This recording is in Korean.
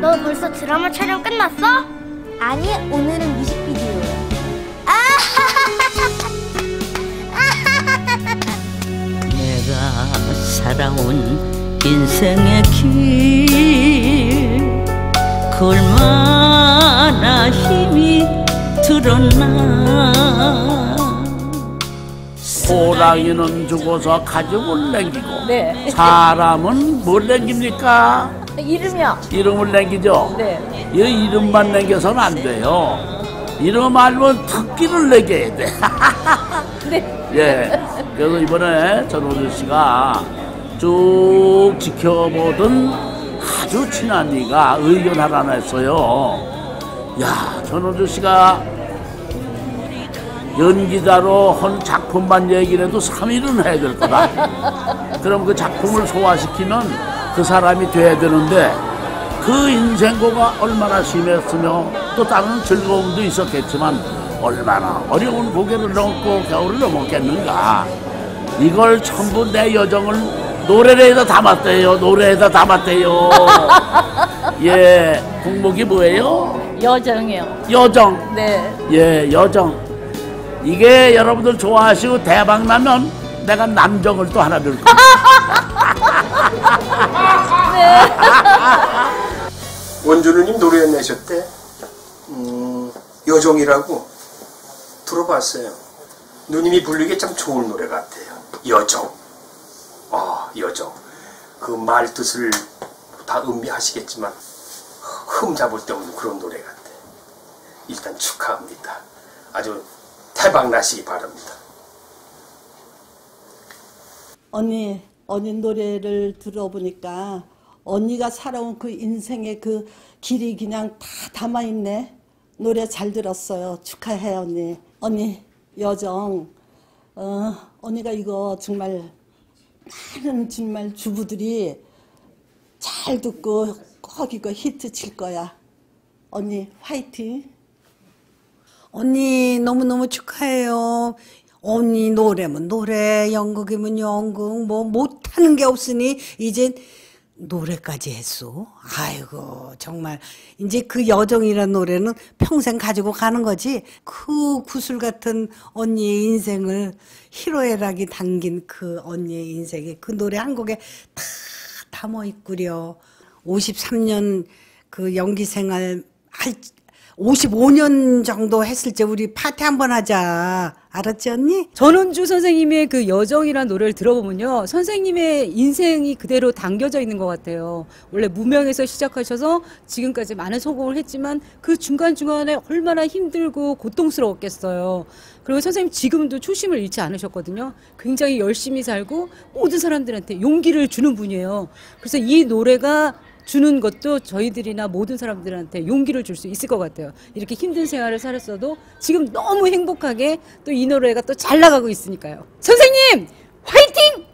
너 벌써 드라마 촬영 끝났어? 아니, 오늘은 뮤직비디오. 내가 살아온 인생의 길 얼마나 힘이 들었나 호랑이는 죽어서 가족을 남기고 네. 사람은 뭘 남깁니까? 이름이요. 이름을 남기죠. 네. 이 이름만 남겨서는 안 돼요. 이름 알면 특기를 남겨야 돼. 네. 예. 그래서 이번에 전호주 씨가 쭉 지켜보던 아주 친한 이가 의견 하나 냈어요. 야, 전호주 씨가 연기자로 한 작품만 얘기를 해도 3일은 해야 될 거다. 그럼 그 작품을 소화시키면 그 사람이 돼야 되는데 그 인생고가 얼마나 심했으며 또 다른 즐거움도 있었겠지만 얼마나 어려운 고개를 넘고 겨울을 넘었겠는가. 이걸 전부 내 여정을 노래에다 담았대요. 노래에다 담았대요. 예, 국목이 뭐예요? 여정이요. 여정. 네. 예, 여정. 이게 여러분들 좋아하시고 대박 나면 내가 남정을 또 하나 넣을 거야. 누님 노래 내셨대. 음, 여정이라고 들어봤어요. 누님이 부르기 참 좋은 노래 같아요. 여정. 아, 여정. 그 말 뜻을 다 음미하시겠지만 흠 잡을 데 없는 그런 노래 같아. 일단 축하합니다. 아주 대박 나시기 바랍니다. 언니, 언니 노래를 들어보니까 언니가 살아온 그 인생의 그 길이 그냥 다 담아있네. 노래 잘 들었어요. 축하해, 언니. 언니, 여정. 어, 언니가 이거 정말 많은 정말 주부들이 잘 듣고 꼭 이거 히트 칠 거야. 언니, 화이팅. 언니 너무너무 축하해요. 언니 노래면 노래, 연극이면 연극, 뭐 못하는 게 없으니 이제 노래까지 했어. 아이고 정말 이제 그 여정이라는 노래는 평생 가지고 가는 거지. 그 구슬 같은 언니의 인생을 희로애락이 담긴 그 언니의 인생에 그 노래 한 곡에 다 담아 있구려. 53년 그 연기 생활 할 55년 정도 했을 때 우리 파티 한번 하자. 알았지 언니? 전원주 선생님의 그 여정이란 노래를 들어보면요. 선생님의 인생이 그대로 담겨져 있는 것 같아요. 원래 무명에서 시작하셔서 지금까지 많은 성공을 했지만 그 중간중간에 얼마나 힘들고 고통스러웠겠어요. 그리고 선생님 지금도 초심을 잃지 않으셨거든요. 굉장히 열심히 살고 모든 사람들한테 용기를 주는 분이에요. 그래서 이 노래가 주는 것도 저희들이나 모든 사람들한테 용기를 줄 수 있을 것 같아요. 이렇게 힘든 생활을 살았어도 지금 너무 행복하게 또 이 노래가 또 잘 나가고 있으니까요. 선생님! 화이팅!